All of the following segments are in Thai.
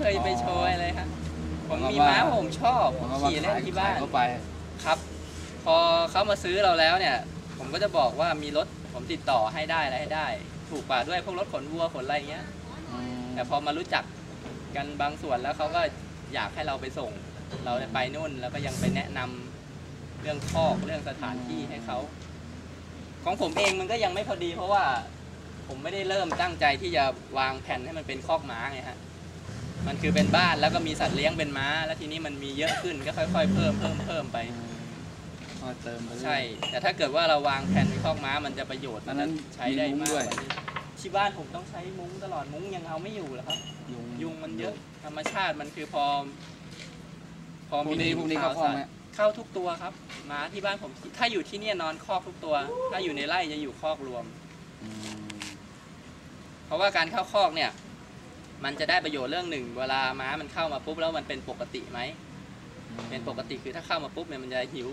เคยไปโชว์อะไรครับผมมีว่าม้าผมชอบผมก็ว่าขี่เล่นขายที่บ้านขายเข้าไปครับ พอเขามาซื้อเราแล้วเนี่ย ผมก็จะบอกว่ามีรถผมติดต่อให้ได้อะไรให้ได้ ถูกกว่าด้วยพวกรถขนวัวขนอะไรเงี้ยแต่พอมารู้จักกันบางส่วนแล้วเขาก็อยากให้เราไปส่ง เราไปนู่นแล้วก็ยังไปแนะนำเรื่องคอกเรื่องสถานที่ให้เขาของผมเองมันก็ยังไม่พอดีเพราะว่าผมไม่ได้เริ่มตั้งใจที่จะวางแผนให้มันเป็นคอกม้าไงฮะ มันคือเป็นบ้านแล้วก็มีสัตว์เลี้ยงเป็นม้า แล้วทีนี้มันมีเยอะขึ้นก็ค่อย ๆ เพิ่มเพิ่มเพิ่มไปก็เติมไปเรื่อยใช่ แต่ถ้าเกิดว่าเราวางแผนเป็นคอกม้ามันจะประโยชน์อัมันนนั้จะนใช้ได้มีมุ้มางกด้วยกว่านี้ที่บ้านผมต้องใช้มุ้งตลอดมุ้งยังเอาไม่อยู่แล้วครับ ยุงยุงมันเยอะธรรมชาติมันคือพอพอพวกนี้มีพวกนี้ข่เข้าวคลองสารไหม เข้าทุกตัวครับม้าที่บ้านผม ถ้าอยู่ที่เนี่ยนอนคอกทุกตัว ถ้าอยู่ในไร่จะอยู่คอกรวมอืมเพราะว่าการเข้าคอกเนี่ย มันจะได้ประโยชน์เรื่องหนึ่ง เวลาม้ามันเข้ามาปุ๊บแล้วมันเป็นปกติไหม เป็นปกติคือถ้าเข้ามาปุ๊บเนี่ยมันจะหิว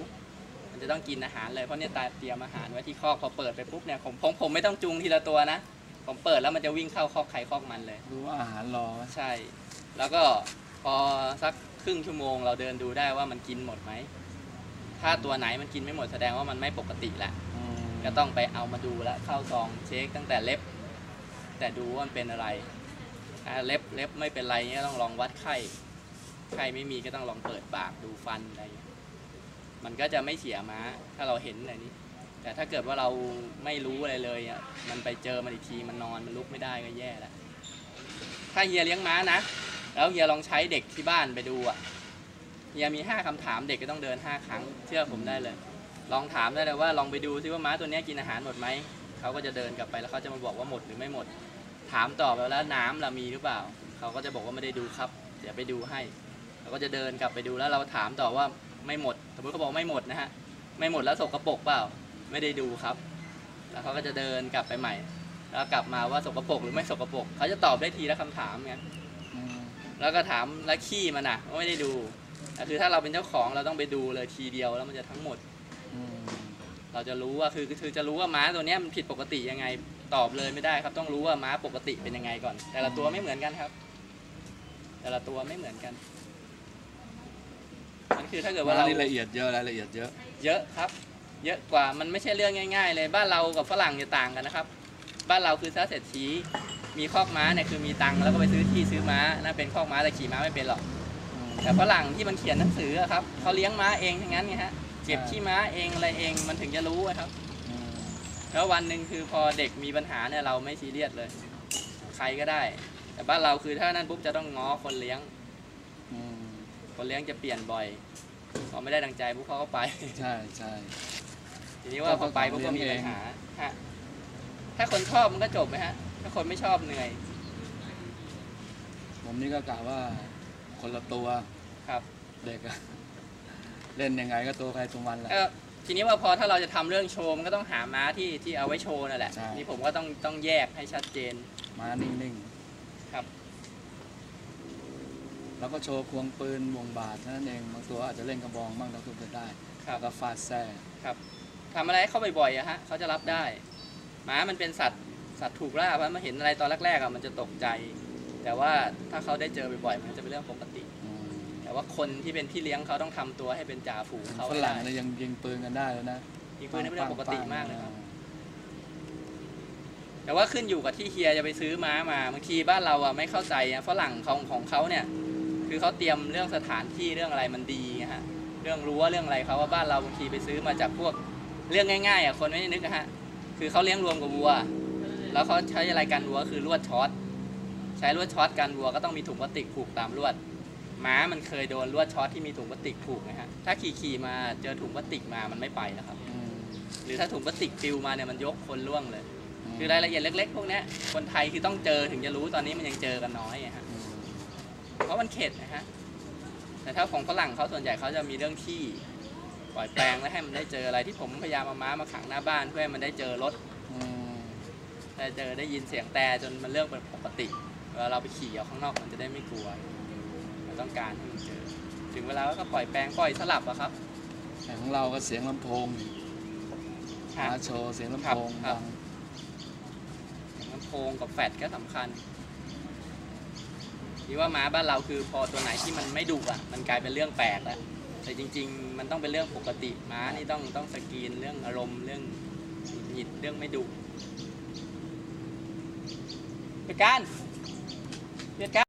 มันจะต้องกินอาหารเลยเพราะเนี่ยตาเตรียมอาหารไว้ที่คอกพอเปิดไปปุ๊บเนี่ยผมผมผมไม่ต้องจูงทีละตัวนะ ผมเปิดแล้วมันจะวิ่งเข้าคอกใครคอกมันเลย รู้ว่าอาหารรอไว้ใช่ แล้วก็พอสักครึ่งชั่วโมง เราเดินดูได้ว่ามันกินหมดไหม ถ้าตัวไหนมันกินไม่หมดแสดงว่ามันไม่ปกติแหละอืมก็ต้องไปเอามาดูแลวเข้าซองเช็คตั้งแต่เล็บ แต่ดูว่ามันเป็นอะไรถ้า เล็บเล็บไม่เป็นไรเงี้ยต้องลองวัดไข้ไข้ไม่มีก็ต้องลองเปิดปากดูฟันอะไรเงี้ยมันก็จะไม่เสียม้า ถ้าเราเห็นอะไรนี้ แต่ถ้าเกิดว่าเราไม่รู้อะไรเลยอะมันไปเจอมันอีกทีมันนอนมันลุกไม่ได้ก็แย่แล้วถ้าเฮียเลี้ยงม้านะแล้วเฮียลองใช้เด็กที่บ้านไปดูอะเฮียมีห้าคำถามเด็กก็ต้องเดินห้าครั้ง เชื่อผมได้เลย ลองถามได้เลยว่าลองไปดูซิว่าม้าตัวนี้กินอาหารหมดไหมเขาก็จะเดินกลับไปแล้วเขาจะมาบอกว่าหมดหรือไม่หมด ถามต่อไปแล้วน้ำเรามีหรือเปล่า เขาก็จะบอกว่าไม่ได้ดูครับ เดี๋ยวไปดูให้เราก็จะเดินกลับไปดูแล้วเราถามต่อว่าไม่หมด สมมติเขาบอกไม่หมดนะฮะ ไม่หมดแล้วสกปรกเปล่า ไม่ได้ดูครับ แล้วเขาก็จะเดินกลับไปใหม่ แล้วกลับมาว่าสกปรกหรือไม่สกปรกเขาจะตอบได้ทีละคำถามไงอืมแล้วก็ถามแล้วขี้มันอะว่าไม่ได้ดูแต่คือถ้าเราเป็นเจ้าของเราต้องไปดูเลยทีเดียวแล้วมันจะทั้งหมดอืมเราจะรู้ว่าคือคือจะรู้ว่าม้าตัวเนี้ยมันผิดปกติยังไง ตอบเลยไม่ได้ครับ ต้องรู้ว่าม้าปกติเป็นยังไงก่อน แต่ละตัวไม่เหมือนกันครับ แต่ละตัวไม่เหมือนกันมันคือถ้าเกิดว่าว่าเรานี่ละเอียดเยอะรายละเอียดเยอะเยอะครับ เยอะกว่ามันไม่ใช่เรื่องง่าย ๆ เลยบ้านเรากับฝรั่งจะต่างกันนะครับ บ้านเราคือซะเศรษฐีมีคอกม้าเนี่ยคือมีตังค์แล้วก็ไปซื้อที่ซื้อม้านั่นเป็นคอกม้าแต่ขี่ม้าไม่เป็นหรอก แต่ฝรั่งที่มันเขียนหนังสืออะครับเขาเลี้ยงม้าเองทั้งนั้นไงฮะเก็บใช่ขี้ม้าเองอะไรเองมันถึงจะรู้อะครับอืม แล้ววันหนึ่งคือพอเด็กมีปัญหาเนี่ยเราไม่ซีเรียสเลย ใครก็ได้ แต่บ้านเราคือถ้านั่นปุ๊บจะต้องง้อคนเลี้ยงอืมคนเลี้ยงจะเปลี่ยนบ่อยพอไม่ได้ดังใจปุ๊บเขาก็ไป ใช่ใช่ทีนี้ว่าพอไปปุ๊บก็มีปัญหาฮะถ้าคนชอบมันก็จบไหมฮะ ถ้าคนไม่ชอบเหนื่อย ผมนี่ก็กะว่าคนละตัวครับ เด็กอะเล่นยังไงก็ตัวใครตัวมันแหละก็ ทีนี้ว่าพอถ้าเราจะทำเรื่องโชว์มันก็ต้องหาม้าที่ที่เอาไว้โชว์นั่นแหละใช่ นี่ผมก็ต้องต้องแยกให้ชัดเจน มานิ่งครับ ๆ แล้วก็โชว์ควงปืนวงบาทเท่านั้นเองบางตัวอาจจะเล่นกระบองบ้างบางตัวจะได้ครับ แล้วก็ฟาดแซ่ทำอะไรให้เขาบ่อยๆอะฮะเขาจะรับได้ม้ามันเป็นสัตว์สัตว์ถูกล่าเพราะมันเห็นอะไรตอนแรกๆอะมันจะตกใจ แต่ว่าถ้าเขาได้เจอบ่อยๆมันจะเป็นเรื่องปกติ อืม แต่ว่าคนที่เป็นพี่เลี้ยงเขาต้องทำตัวให้เป็นจ่าฝูงเขาฝให้รั่งได้เนี่ยยังยิงปืนกันได้เลยนะยิงปืนนี่เป็นเรื่องปกติมากนะครับปังแต่ว่าขึ้นอยู่กับที่เฮียจะไปซื้อม้ามาบางทีบ้านเราอะไม่เข้าใจอะฝรั่งของของเขาเนี่ย คือเขาเตรียมเรื่องสถานที่เรื่องอะไรมันดีไงฮะเรื่องรั้วเรื่องอะไรเขาว่าบ้านเราบางทีไปซื้อมาจากพวกเรื่องง่ายๆอะคนไม่ได้นึกอะฮะคือเขาเลี้ยงรวมกับวัว แล้วเขาใช้อะไรกันวัวคือลวดช็อตใช้ลวดช็อตกันวัวก็ต้องมีถุงพลาสติกผูกตามลวด ม้ามันเคยโดนลวดช็อตที่มีถุงพลาสติกผูกนะฮะถ้าขี่ขี่ๆมาเจอถุงพลาสติกมามันไม่ไปแล้วครับอืมหรือถ้าถุงพลาสติกปิวมาเนี่ยมันยกคนล่วงเลยมคือรายละเอียดเล็ก ๆ พวกเนี้ยคนไทยคือต้องเจอถึงจะรู้ตอนนี้มันยังเจอกันน้อยอะฮะอืมเพราะมันเข็ดนะฮะแต่ถ้าของฝรั่งเขาส่วนใหญ่เขาจะมีเรื่องที่ปล่อยแปลงแล้วให้มันได้เจออะไรที่ผมพยายามเอาม้ามาขังหน้าบ้านเพื่อให้มันได้เจอรถอืมได้เจอได้ยินเสียงแต่จนมันเรื่องเป็นปกติเวลาเราไปขี่ออกข้างนอกมันจะได้ไม่กลัวเรา ต้องการให้มันเจอถึงเวลาก็ปล่อยแปลงปล่อยสลับอะครับแต่ของเราก็เสียงลำโพงฮะมาโชว์เสียงลำครับโพงครับดังลำโพงกับแฟดก็สำคัญที่ว่าม้าบ้านเราคือพอตัวไหนที่มันไม่ดุอะ มันกลายเป็นเรื่องแปลกแล้วแต่จริง ๆ มันต้องเป็นเรื่องปกติม้านี่ต้องต้องสกรีนเรื่องอารมณ์เรื่องหงุดหงิดเรื่องไม่ดุไปการเบียดการ